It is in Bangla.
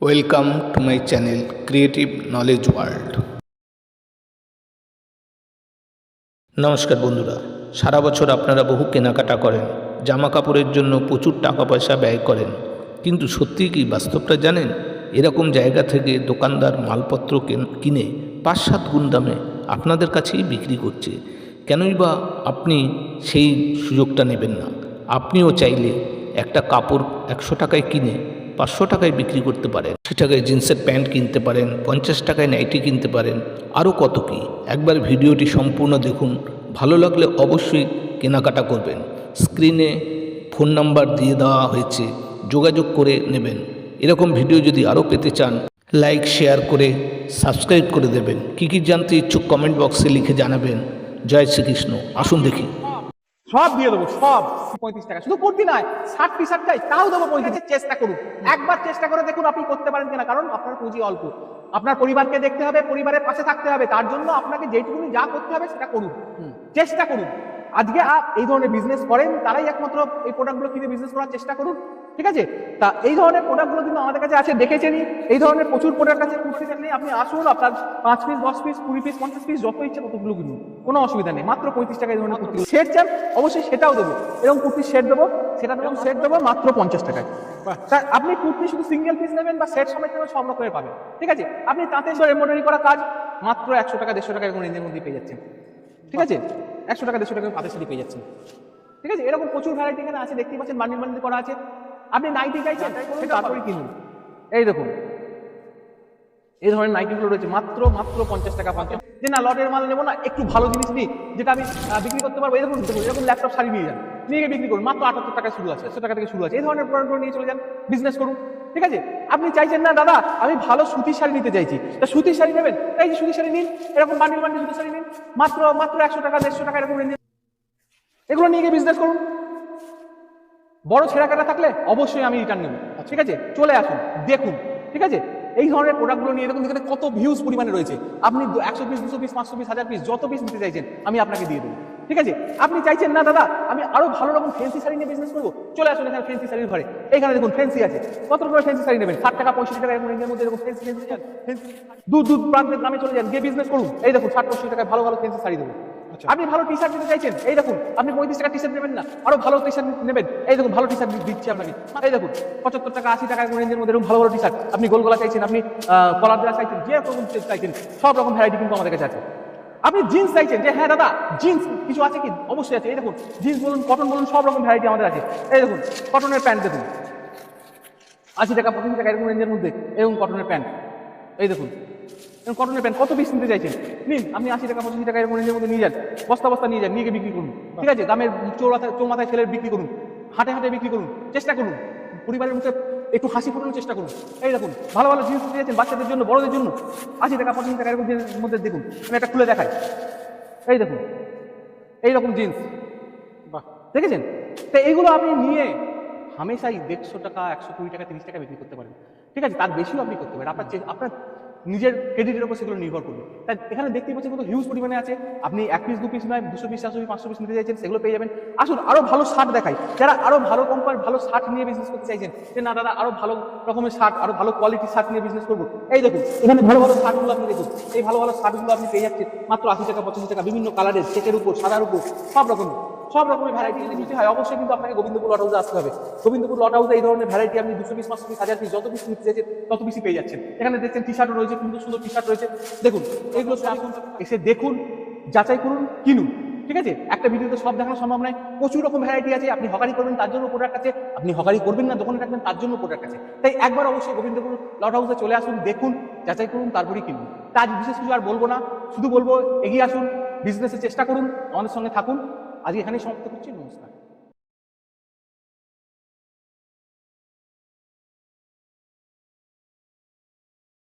Welcome to my channel creative knowledge world নমস্কার বন্ধুরা, সারা বছর আপনারা বহু কেনাকাটা করেন জামা কাপড়ের জন্য প্রচুর টাকা পয়সা ব্যয় করেন। কিন্তু সত্যি কি বাস্তবটা জানেন? এরকম জায়গা থেকে দোকানদার মালপত্র কেন- পাঁচ সাত গুণ দামে আপনাদের কাছেই বিক্রি করছে। কেনই বা আপনি সেই সুযোগটা নেবেন না। আপনিও চাইলে একটা কাপড় একশো টাকায় কিনে পাঁচশো টাকায় বিক্রি করতে পারেন। আশি টাকায় জিন্সের প্যান্ট কিনতে পারেন, পঞ্চাশ টাকায় নাইটি কিনতে পারেন, আরও কত কি? একবার ভিডিওটি সম্পূর্ণ দেখুন, ভালো লাগলে অবশ্যই কেনাকাটা করবেন। স্ক্রিনে ফোন নাম্বার দিয়ে দেওয়া হয়েছে, যোগাযোগ করে নেবেন। এরকম ভিডিও যদি আরও পেতে চান, লাইক, শেয়ার করে সাবস্ক্রাইব করে দেবেন। কী কী জানতে ইচ্ছুক কমেন্ট বক্সে লিখে জানাবেন। জয় শ্রীকৃষ্ণ। আসুন দেখি। সব দিয়ে দেবো সব। পঁয়ত্রিশ টাকা। শুধু কুর্তি নয় ষাট টি শার্ট চাই তাও দেবো পঁয়ত্রিশ চেষ্টা করুন। একবার চেষ্টা করে দেখুন আপনি করতে পারেন কিনা কারণ আপনার পুঁজি অল্প। আপনার পরিবারকে দেখতে হবে পরিবারের পাশে থাকতে হবে তার জন্য আপনাকে যেটুকুনি যা করতে হবে সেটা করুন। চেষ্টা করুন। আজকে এই ধরনের বিজনেস করেন তারাই একমাত্র এই প্রোডাক্টগুলো কিনে বিজনেস করার চেষ্টা করুন ঠিক আছে? তা এই ধরনের প্রোডাক্টগুলো কিন্তু আমাদের কাছে আছে দেখেছেনই। এই ধরনের প্রচুর প্রোডাক্ট আছে কুর্তি সেট নেই আপনি আসুন আপনার পাঁচ পিস দশ পিস কুড়ি পিস পঞ্চাশ পিস যত ইচ্ছে ততগুলো কিনুন। কোনো অসুবিধা নেই মাত্র পঁয়ত্রিশ টাকা এই ধরনের কুর্তি। সেট চান অবশ্যই সেটাও দেবো। এরকম কুর্তির সেট দেবো সেটা দেবো সেট দেবো মাত্র পঞ্চাশ টাকায়। তা আপনি কুর্তি শুধু সিঙ্গেল পিস নেবেন বা সেট সমেত নেবেন সব রকমের পাবেন। ঠিক আছে? আপনি তাতে তাঁতে এমব্রয়ডারি করা কাজ মাত্র একশো টাকা দেড়শো টাকা এরকম রেঞ্জের মধ্যে পেয়ে যাচ্ছেন। ঠিক আছে? একশো টাকা দেড়শো টাকা পাতে শাড়ি পেয়ে যাচ্ছেন। ঠিক আছে? এরকম প্রচুর ভ্যারাইটি এখানে আছে দেখতেই পাচ্ছেন বান্ডিল বান্ডিল করা আছে। আপনি নাইটি চাইছেন সেটা তারপরে কিনুন এই দেখুন। এই ধরনের নাইটিগুলো রয়েছে মাত্র মাত্র পঞ্চাশ টাকা পঞ্চাশ যে না লটের মাল নেব না একটু ভালো জিনিস নিই যেটা আমি বিক্রি করতে পারব। এরকম দেখুন এরকম ল্যাপটপ শাড়ি নিয়ে যান। নিয়ে গিয়ে বিক্রি করুন। মাত্র আটাত্তর টাকা শুরু আছে একশো টাকা থেকে শুরু আছে। এই ধরনের প্রোডাক্টগুলো নিয়ে চলে যান বিজনেস করুন। ঠিক আছে? আপনি চাইছেন না দাদা আমি ভালো সুতির শাড়ি নিতে চাইছি। তা সুতির শাড়ি নেবেন? এই যে সুতির শাড়ি নিন এরকম বান্ডিল বান্ডিল সুতির শাড়ি নিন। মাত্র মাত্র একশো টাকা দেড়শো টাকা এরকম রেঞ্জে এগুলো নিয়ে গিয়ে বিজনেস করুন। বড় ছেঁড়া কাটা থাকলে অবশ্যই আমি রিটার্ন নেব। ঠিক আছে? চলে আসুন, দেখুন, ঠিক আছে? এই ধরনের প্রোডাক্টগুলো নিয়ে দেখুন, এখানে কত ভিউজ পরিমাণে রয়েছে। আপনি একশো পিস দুশো পিস পাঁচশো পিস হাজার পিস যত পিস নিতে চাইছেন, আমি আপনাকে দিয়ে দেবো। ঠিক আছে? আপনি চাইছেন, না, দাদা, আমি আরও ভালো রকম ফ্যান্সি শাড়ি নিয়ে বিজনেস করব। চলে আসুন এখানে ফ্যান্সি শাড়ির ঘরে। এখানে দেখুন ফ্যান্সি আছে। কত করে ফ্যান্সি শাড়ি নেবেন? ষাট টাকা, পঁয়ষট্টি টাকা, এরকম রেঞ্জের মধ্যে এরকম ফ্যান্সি ফ্যান্সি দূর দূর প্রান্তের গ্রামে চলে যান, গিয়ে বিজনেস করুন। এই দেখুন, ষাট, পঁয়ষট্টি টাকায় ভালো ভালো ফ্যান্সি শাড়ি দেবো। আপনি ভালো টি শার্ট নিতে চাইছেন? এই দেখুন, আপনি পঁয়ত্রিশ টাকা টি শার্ট নেবেন না। আরও ভালো টি শার্ট নেবেন। এই দেখুন, ভালো টি শার্ট দিচ্ছি আপনাকে। এই দেখুন, পঁচাত্তর টাকা, আশি টাকা রেঞ্জের মধ্যে এরকম ভালো ভালো টি শার্ট আপনি গোল গলা চাইছেন, আপনি কলার দেওয়া চাইছেন, যে রকম চাইছেন, সব রকম ভ্যারাইটি কিন্তু আমাদের কাছে আছে। আপনি জিন্স চাইছেন, যে হ্যাঁ দাদা জিন্স কিছু আছে কি? অবশ্যই আছে। এই দেখুন জিন্স বলুন কটন বলুন, সব রকম ভ্যারাইটি আমাদের আছে। এই দেখুন কটনের প্যান্ট দেখুন। আশি টাকা, পঁচিশ টাকা এরকম রেঞ্জের মধ্যে এরকম কটনের প্যান্ট এই দেখুন কটনের প্যান্ট কত পিস নিতে চাইছেন? নিন আপনি আশি টাকা পঁচাশি টাকা এরকম রেঞ্জের মধ্যে নিয়ে যান। বস্তা বস্তা নিয়ে যান নিয়ে গিয়ে বিক্রি করুন। ঠিক আছে? দামের চৌরাথায় চৌমাথায় ছেলের বিক্রি করুন। হাটে হাটে বিক্রি করুন। চেষ্টা করুন। পরিবারের মুখে একটু হাসি ফোটানোর চেষ্টা করুন। এই দেখুন ভালো ভালো জিনিস নিতে যাচ্ছেন বাচ্চাদের জন্য বড়দের জন্য। আশি টাকা পঁচাশি টাকা এরকম জিনিসের মধ্যে দেখুন। আমি একটা খুলে দেখাই। এই দেখুন। এইরকম জিন্স বাহ। দেখেছেন? তো এইগুলো আপনি নিয়ে হামেশাই দেড়শো টাকা একশো কুড়ি টাকা তিরিশ টাকা বিক্রি করতে পারেন। ঠিক আছে? তার বেশিও আপনি করতে পারেন। আপনার আপনার নিজের ক্রেডিটের উপর সেগুলো নির্ভর করবে। তাই এখানে দেখতে পাচ্ছেন কত হিউজ পরিমাণে আছে। আপনি এক পিস দু পিস নয়, দুশো পিস চারশো পিস পাঁচশো পিস নিতে চাইছেন, সেগুলো পেয়ে যাবেন। আসুন, আরও ভালো শার্ট দেখাই। যারা আরও ভালো কোম্পানির ভালো শার্ট নিয়ে বিজনেস করতে চাইছেন, যে না, দাদা আরও ভালো রকমের শার্ট আরও ভালো কোয়ালিটির শার্ট নিয়ে বিজনেস করব। এই দেখুন, এখানে ভালো ভালো শার্টগুলো আপনি দেখুন। এই ভালো ভালো শার্টগুলো আপনি পেয়ে যাচ্ছেন মাত্র আশি টাকা, পঁচাশি টাকা, বিভিন্ন কালারের চেকের উপর, সাদার উপর, সব রকম সব রকমের ভ্যারাইটি যদি নিতে হয় অবশ্যই কিন্তু আপনাকে গোবিন্দপুর লট হাউসে আসতে হবে। গোবিন্দপুর লট হাউসে এই ধরনের ভ্যারাইটি আপনি দুশো পিস পাঁচশো পিস হাজার পিস যত পিস নিতে চাইছেন তত পিসই পেয়ে যাচ্ছেন। এখানে দেখছেন টি শার্টও রয়েছে কিন্তু সুন্দর টি শার্ট রয়েছে। দেখুন এইগুলো এসে দেখুন যাচাই করুন কিনুন ঠিক আছে? একটা ভিডিওতে সব দেখানো সম্ভব নয় প্রচুর রকম ভ্যারাইটি আছে আপনি হকারি করবেন তার জন্য প্রোডাক্ট আছে। আপনি হকারি করবেন না দোকানে রাখবেন তার জন্য প্রোডাক্ট আছে। তাই একবার অবশ্যই গোবিন্দপুর লট হাউসে চলে আসুন দেখুন যাচাই করুন তারপরেই কিনুন। তার বিশেষ কিছু আর বলব না শুধু বলব এগিয়ে আসুন বিজনেসের চেষ্টা করুন আমাদের সঙ্গে থাকুন। আজকে এখানেই সমাপ্ত করছি নমস্কার।